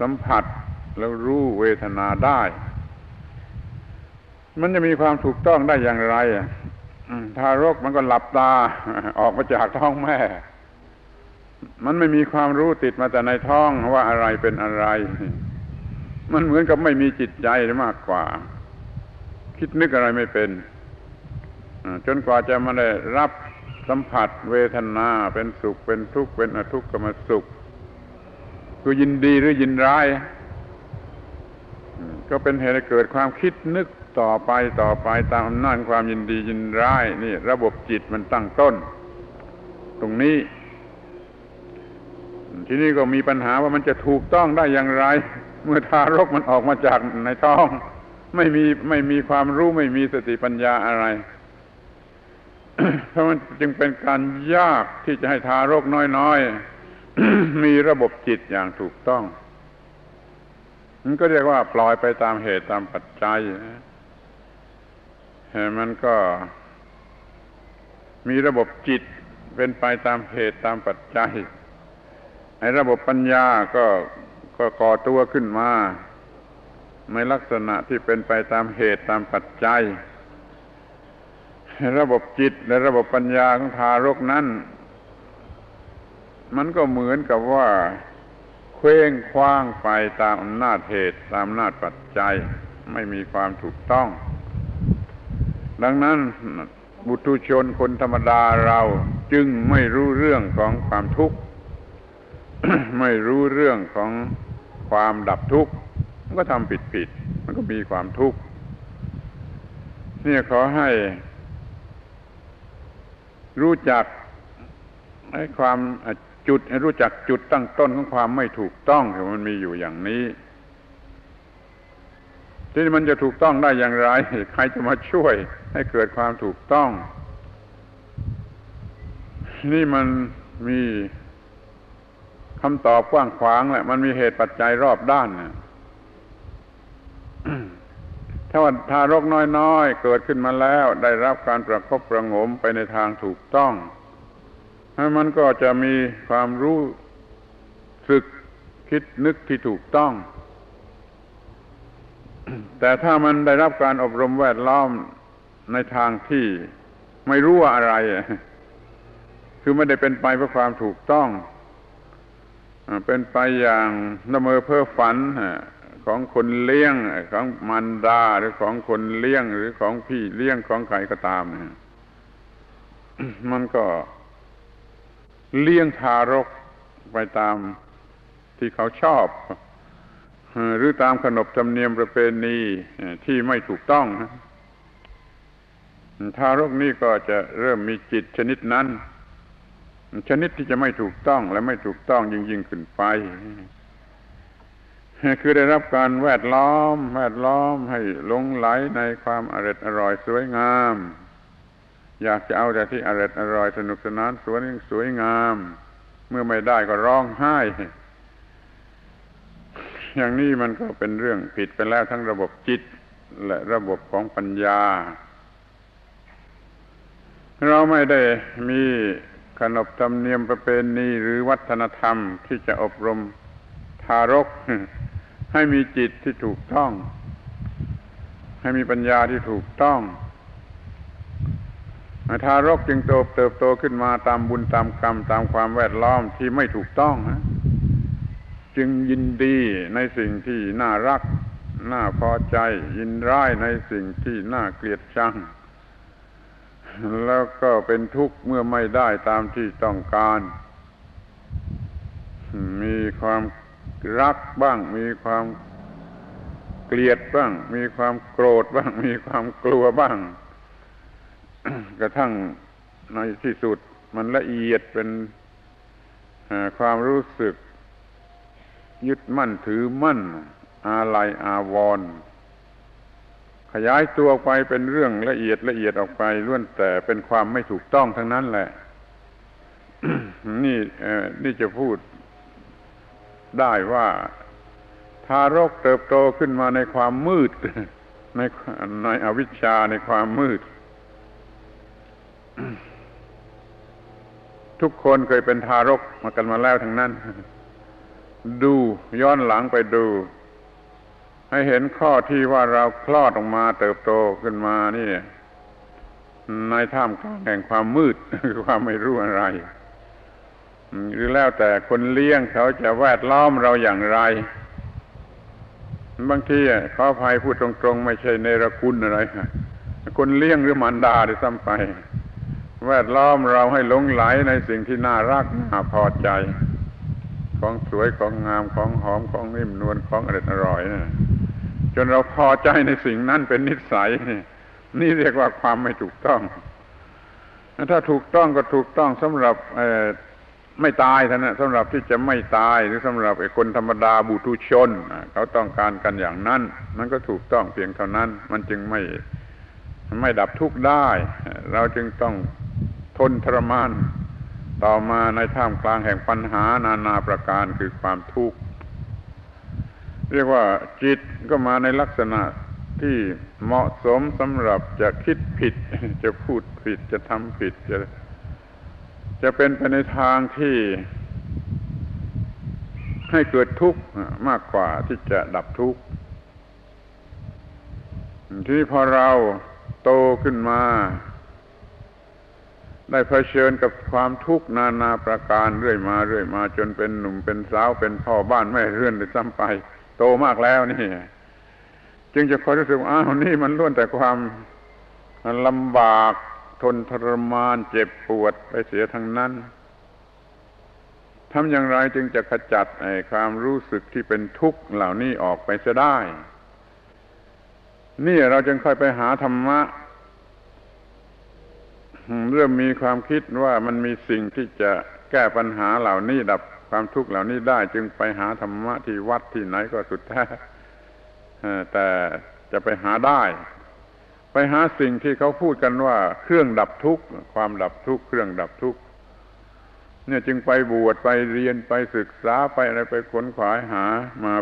สัมผัสแล้วรู้เวทนาได้ มันจะมีความถูกต้องได้อย่างไรทารกมันก็หลับตาออกมาจากท้องแม่ มันไม่มีความรู้ติดมาแต่ในท้องว่าอะไรเป็นอะไร มันเหมือนกับไม่มีจิตใจมากกว่า คิดนึกอะไรไม่เป็น จนกว่าจะมาได้รับสัมผัสเวทนาเป็นสุขเป็นทุกข์เป็นอทุกขมสุข คือยินดีหรือยินร้าย ก็เป็นเหตุให้เกิดความคิดนึกต่อไปต่อไปตามอำนาจความยินดียินร้ายนี่ ระบบจิตมันตั้งต้น ตรงนี้ ที่นี้ก็มีปัญหาว่ามันจะถูกต้องได้อย่างไร เมื่อทารกมันออกมาจากในท้อง ไม่มีไม่มีความรู้ไม่มีสติปัญญาอะไรเพราะมันจึงเป็นการยากที่จะให้ทารกน้อยๆ มีระบบจิตอย่างถูกต้องมันก็เรียกว่าปล่อยไปตามเหตุตามปัจจัยมันก็มีระบบจิตเป็นไปตามเหตุตามปัจจัยไอ้ระบบปัญญาก็ก็ก่อตัวขึ้นมาในลักษณะที่เป็นไปตามเหตุตามปัจจัย ระบบจิตและระบบปัญญาของทารกนั้น มันก็เหมือนกับว่าเคว้งคว้างไปตามอำนาจเหตุ ตามอำนาจปัจจัย ไม่มีความถูกต้อง ดังนั้นบุตุชนคนธรรมดาเราจึงไม่รู้เรื่องของความทุกข์ ไม่รู้เรื่องของความดับทุกข์ มันก็ทำผิดผิด มันก็มีความทุกข์เนี่ยขอให้รู้จักไอ้ความ จุดรู้จักจุดตั้งต้นของความไม่ถูกต้องที่มันมีอยู่อย่างนี้ ที่มันจะถูกต้องได้อย่างไร ใครจะมาช่วยให้เกิดความถูกต้อง นี่มันมีคำตอบกว้างขวางแหละ มันมีเหตุปัจจัยรอบด้านนะถ้าว่าทารกน้อยๆเกิดขึ้นมาแล้ว ได้รับการประคบประงมไปในทางถูกต้อง มันก็จะมีความรู้สึกคิดนึกที่ถูกต้อง แต่ถ้ามันได้รับการอบรมแวดล้อมในทางที่ไม่รู้ว่าอะไร คือไม่ได้เป็นไปเพื่อความถูกต้อง เป็นไปอย่างละเมอเพ้อฝันของคนเลี้ยงของมันดาหรือของคนเลี้ยงหรือของพี่เลี้ยงของใครก็ตาม มันก็ เลี้ยงทารกไปตามที่เขาชอบ หรือตามขนบธรรมเนียมประเพณีที่ไม่ถูกต้องทารกนี่ก็จะเริ่มมีจิตชนิดนั้น ชนิดที่จะไม่ถูกต้องและไม่ถูกต้องยิ่งยิ่งขึ้นไป คือได้รับการแวดล้อม แวดล้อมให้หลงไหลในความอร่อยอร่อยสวยงาม อยากจะเอาแต่ที่อร่อยอร่อยสนุกสนานสวยสวยงาม เมื่อไม่ได้ก็ร้องไห้ อย่างนี้มันก็เป็นเรื่องผิดไปแล้วทั้งระบบจิต และระบบของปัญญา เราไม่ได้มีขนบธรรมเนียมประเพณีหรือวัฒนธรรมที่จะอบรมทารก ให้มีจิตที่ถูกต้อง ให้มีปัญญาที่ถูกต้อง ทารกจึงโตเติบโตขึ้นมาตามบุญตามกรรมตามความแวดล้อมที่ไม่ถูกต้องนะจึงยินดีในสิ่งที่น่ารัก น่าพอใจ ยินร้ายในสิ่งที่น่าเกลียดชัง แล้วก็เป็นทุกข์เมื่อไม่ได้ตามที่ต้องการ มีความรักบ้าง มีความเกลียดบ้าง มีความโกรธบ้าง มีความกลัวบ้าง กระทั่งในที่สุดมันละเอียดเป็นความรู้สึก ยึดมั่นถือมั่น อาลัยอาวรณ์ขยายตัวไปเป็นเรื่องละเอียดละเอียดออกไปล้วนแต่เป็นความไม่ถูกต้องทั้งนั้นแหละ นี่นี่จะพูดได้ว่าทารกเติบโตขึ้นมาในความมืด ในในอวิชชาในความมืด ทุกคนเคยเป็นทารกมากันมาแล้วทั้งนั้น ดูย้อนหลังไปดู ให้เห็นข้อที่ว่าเราคลอดออกมาเติบโตขึ้นมานี่ในท่ามกลางแห่งความมืดคือความไม่รู้อะไร หรือแล้วแต่คนเลี้ยงเขาจะแวดล้อมเราอย่างไร บางทีขออภัยพูดตรงๆ ไม่ใช่เนรคุณอะไรคนเลี้ยงหรือมันดาด้วยซ้ำไป แวดล้อมเราให้หลงไหลในสิ่งที่น่ารักน่าพอใจ ของสวยของงามของหอมของนิ่มนวลของอร่อยอร่อยนะจนเราพอใจในสิ่งนั้นเป็นนิสัย นี่เรียกว่าความไม่ถูกต้อง ถ้าถูกต้องก็ถูกต้องสำหรับไม่ตายท่านนะสำหรับที่จะไม่ตายหรือสำหรับไอ้คนธรรมดาบุตุชนเขาต้องการกันอย่างนั้น มันก็ถูกต้องเพียงเท่านั้น มันจึงไม่ไม่ดับทุกข์ได้ เราจึงต้อง ทนทรมาน ต่อมาในท่ามกลางแห่งปัญหานานาประการคือความทุกข์เรียกว่าจิตก็มาในลักษณะที่เหมาะสมสำหรับจะคิดผิด จะพูดผิดจะทำผิดจะจะเป็นไปในทางที่ให้เกิดทุกข์มากกว่าที่จะดับทุกข์ที่พอเราโตขึ้นมา ได้เผชิญกับความทุกข์นานาประการเรื่อยมาเรื่อยมา จนเป็นหนุ่มเป็นสาวเป็นพ่อบ้านแม่เรื่อนหรือซ้ำไป โตมากแล้วนี่ จึงจะคอยรู้สึกอ้าวนี่มันล้วนแต่ความลำบากทนทรมานเจ็บปวดไปเสียทั้งนั้นทำอย่างไรจึงจะขจัดไอ้ความรู้สึกที่เป็นทุกข์เหล่านี้ออกไปจะได้ นี่เราจึงค่อยไปหาธรรมะ เริ่มมีความคิดว่ามันมีสิ่งที่จะแก้ปัญหาเหล่านี้ดับความทุกข์เหล่านี้ได้จึงไปหาธรรมะที่วัดที่ไหนก็สุดแท้แต่จะไปหาได้ ไปหาสิ่งที่เขาพูดกันว่าเครื่องดับทุกข์ความดับทุกข์เครื่องดับทุกข์เนี่ยจึงไปบวชไปเรียนไปศึกษาไปอะไรไปค้นขวายหามา